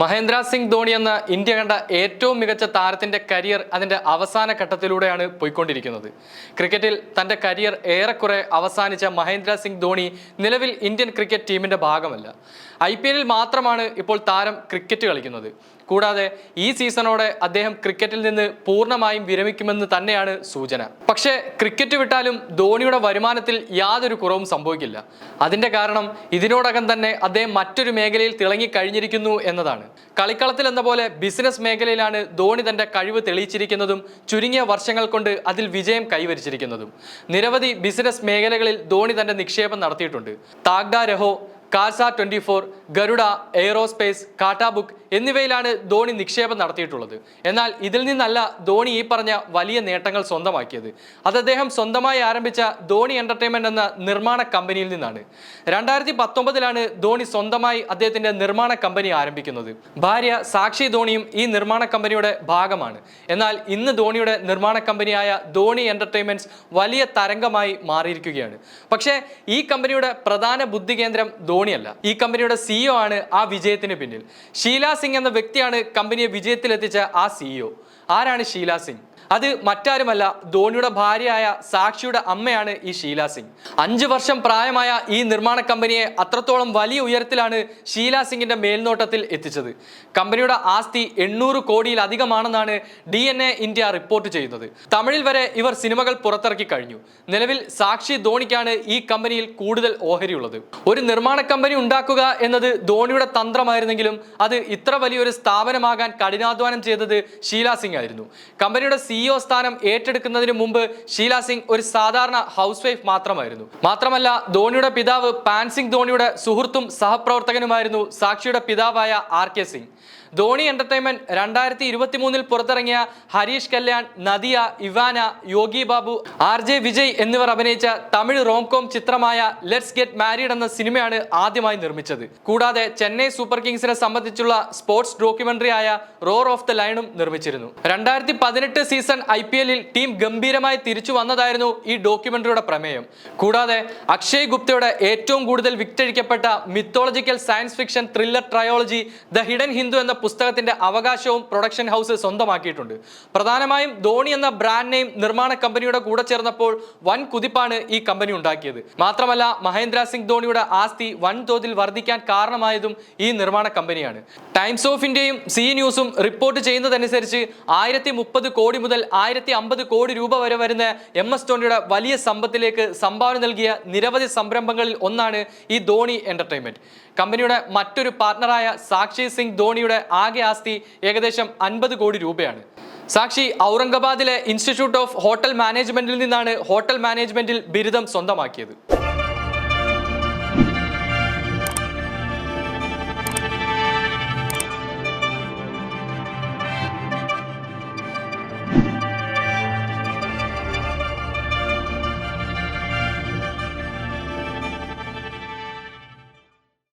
മഹേന്ദ്ര സിംഗ് ധോണി എന്ന ഇന്ത്യ കണ്ട ഏറ്റവും മികച്ച താരത്തിന്റെ കരിയർ അതിന്റെ അവസാന ഘട്ടത്തിലൂടെയാണ് പോയിക്കൊണ്ടിരിക്കുന്നത്. ക്രിക്കറ്റിൽ തന്റെ കരിയർ ഏറെക്കുറെ അവസാനിച്ച മഹേന്ദ്ര സിംഗ് ധോണി നിലവിൽ ഇന്ത്യൻ ക്രിക്കറ്റ് ടീമിന്റെ ഭാഗമല്ല. ഐ മാത്രമാണ് ഇപ്പോൾ താരം ക്രിക്കറ്റ് കളിക്കുന്നത്. കൂടാതെ ഈ സീസണോടെ അദ്ദേഹം ക്രിക്കറ്റിൽ നിന്ന് പൂർണമായും വിരമിക്കുമെന്ന് തന്നെയാണ് സൂചന. പക്ഷേ ക്രിക്കറ്റ് വിട്ടാലും ധോണിയുടെ വരുമാനത്തിൽ യാതൊരു കുറവും സംഭവിക്കില്ല. അതിന്റെ കാരണം ഇതിനോടകം തന്നെ അദ്ദേഹം മറ്റൊരു മേഖലയിൽ തിളങ്ങി കഴിഞ്ഞിരിക്കുന്നു എന്നതാണ്. കളിക്കളത്തിൽ എന്ന പോലെ ബിസിനസ് മേഖലയിലാണ് ധോണി തന്റെ കഴിവ് തെളിയിച്ചിരിക്കുന്നതും ചുരുങ്ങിയ വർഷങ്ങൾ കൊണ്ട് അതിൽ വിജയം കൈവരിച്ചിരിക്കുന്നതും. നിരവധി ബിസിനസ് മേഖലകളിൽ ധോണി തന്റെ നിക്ഷേപം നടത്തിയിട്ടുണ്ട്. Tagda Raho cars twenty four Garuda aerospace Khatabook എന്നിവയിലാണ് ധോണി നിക്ഷേപം നടത്തിയിട്ടുള്ളത്. എന്നാൽ ഇതിൽ നിന്നല്ല ധോണി ഈ പറഞ്ഞ വലിയ നേട്ടങ്ങൾ സ്വന്തമാക്കിയത്. അത് അദ്ദേഹം സ്വന്തമായി ആരംഭിച്ച ധോണി എന്റർടൈൻമെന്റ് എന്ന നിർമ്മാണ കമ്പനിയിൽ നിന്നാണ്. രണ്ടായിരത്തി പത്തൊമ്പതിലാണ് ധോണി സ്വന്തമായി അദ്ദേഹത്തിന്റെ നിർമ്മാണ കമ്പനി ആരംഭിക്കുന്നത്. ഭാര്യ സാക്ഷി ധോണിയും ഈ നിർമ്മാണ കമ്പനിയുടെ ഭാഗമാണ്. എന്നാൽ ഇന്ന് ധോണിയുടെ നിർമ്മാണ കമ്പനിയായ ധോണി എന്റർടൈൻമെന്റ്സ് വലിയ തരംഗമായി മാറിയിരിക്കുകയാണ്. പക്ഷേ ഈ കമ്പനിയുടെ പ്രധാന ബുദ്ധി കേന്ദ്രം ധോണിയല്ല. ഈ കമ്പനിയുടെ സിഇഒ ആണ് ആ വിജയത്തിന് പിന്നിൽ. ഷീല സിംഗ് എന്ന വ്യക്തിയാണ് കമ്പനിയെ വിജയത്തിലെത്തിച്ച ആ സിഇഒ ആരാണ് ഷീല സിംഗ്? അത് മറ്റാരുമല്ല ധോണിയുടെ ഭാര്യയായ സാക്ഷിയുടെ അമ്മയാണ് ഈ ഷീല സിംഗ്. അഞ്ചു വർഷം പ്രായമായ ഈ നിർമ്മാണ കമ്പനിയെ അത്രത്തോളം വലിയ ഉയരത്തിലാണ് ഷീല സിംഗിന്റെ മേൽനോട്ടത്തിൽ എത്തിച്ചത്. കമ്പനിയുടെ ആസ്തി എണ്ണൂറ് കോടിയിലധികമാണെന്നാണ് D N A India report ചെയ്യുന്നത്. തമിഴിൽ വരെ ഇവർ സിനിമകൾ പുറത്തിറക്കി കഴിഞ്ഞു. നിലവിൽ സാക്ഷി ധോണിക്കാണ് ഈ കമ്പനിയിൽ കൂടുതൽ ഓഹരിയുള്ളത്. ഒരു നിർമ്മാണ കമ്പനി ഉണ്ടാക്കുക എന്നത് ധോണിയുടെ തന്ത്രമായിരുന്നെങ്കിലും അത് ഇത്ര വലിയൊരു സ്ഥാപനമാകാൻ കഠിനാധ്വാനം ചെയ്തത് ഷീല സിംഗ് ആയിരുന്നു. കമ്പനിയുടെ സിഇഒ സ്ഥാനം ഏറ്റെടുക്കുന്നതിന് മുമ്പ് ഷീല സിംഗ് ഒരു സാധാരണ ഹൗസ് വൈഫ് മാത്രമായിരുന്നു. മാത്രമല്ല ധോണിയുടെ പിതാവ് പാൻ സിംഗ് ധോണിയുടെ സുഹൃത്തും സഹപ്രവർത്തകനുമായിരുന്നു സാക്ഷിയുടെ പിതാവായ R K Singh. Dhoni entertainment രണ്ടായിരത്തി ഇരുപത്തി മൂന്നിൽ പുറത്തിറങ്ങിയ Harish Kalyan Nadiya Ivana Yogi Babu R J Vijay എന്നിവർ അഭിനയിച്ച തമിഴ് റോംകോം ചിത്രമായ ലെറ്റ്സ് ഗെറ്റ് മാരീഡ് എന്ന സിനിമയാണ് ആദ്യമായി നിർമ്മിച്ചത്. കൂടാതെ ചെന്നൈ സൂപ്പർ കിങ്സിനെ സംബന്ധിച്ചുള്ള സ്പോർട്സ് ഡോക്യുമെന്ററി ആയ റോർ ഓഫ് ദ ലൈനും നിർമ്മിച്ചിരുന്നു. രണ്ടായിരത്തി പതിനെട്ട് സീസൺ ഐ പി എല്ലിൽ ടീം ഗംഭീരമായി തിരിച്ചു വന്നതായിരുന്നു ഈ ഡോക്യുമെന്ററിയുടെ പ്രമേയം. കൂടാതെ അക്ഷയ് ഗുപ്തയുടെ ഏറ്റവും കൂടുതൽ വിറ്റഴിക്കപ്പെട്ട mythological science fiction thriller trilogy the hidden Hindu എന്ന പുസ്തകത്തിന്റെ അവകാശവും പ്രൊഡക്ഷൻ ഹൗസ് സ്വന്തമാക്കിയിട്ടുണ്ട്. പ്രധാനമായും ധോണി എന്ന ബ്രാൻഡ് നെയിം നിർമ്മാണ കമ്പനിയുടെ കൂടെ ചേർന്നപ്പോൾ വൻ കുതിപ്പാണ് ഈ കമ്പനി ഉണ്ടാക്കിയത്. മാത്രമല്ല മഹേന്ദ്ര സിംഗ് ധോണിയുടെ ആസ്തി വൻതോതിൽ വർദ്ധിക്കാൻ കാരണമായതും ഈ നിർമ്മാണ കമ്പനിയാണ്. ടൈംസ് ഓഫ് ഇന്ത്യയും സി ന്യൂസും റിപ്പോർട്ട് ചെയ്യുന്നതനുസരിച്ച് ആയിരത്തി മുപ്പത് കോടി മുതൽ ആയിരത്തി അമ്പത് കോടി രൂപ വരെ വരുന്ന എം എസ് ധോണിയുടെ വലിയ സമ്പത്തിലേക്ക് സംഭാവന നൽകിയ നിരവധി സംരംഭങ്ങളിൽ ഒന്നാണ് ഈ ധോണി എന്റർടൈൻമെന്റ് കമ്പനിയുടെ മറ്റൊരു പാർട്ണറായ സാക്ഷി സിംഗ് ധോണിയുടെ ആകെ ആസ്തി ഏകദേശം അൻപത് കോടി രൂപയാണ്. സാക്ഷി ഔറംഗബാദിലെ ഇൻസ്റ്റിറ്റ്യൂട്ട് ഓഫ് ഹോട്ടൽ മാനേജ്മെന്റിൽ നിന്നാണ് ഹോട്ടൽ മാനേജ്മെന്റിൽ ബിരുദം സ്വന്തമാക്കിയത്.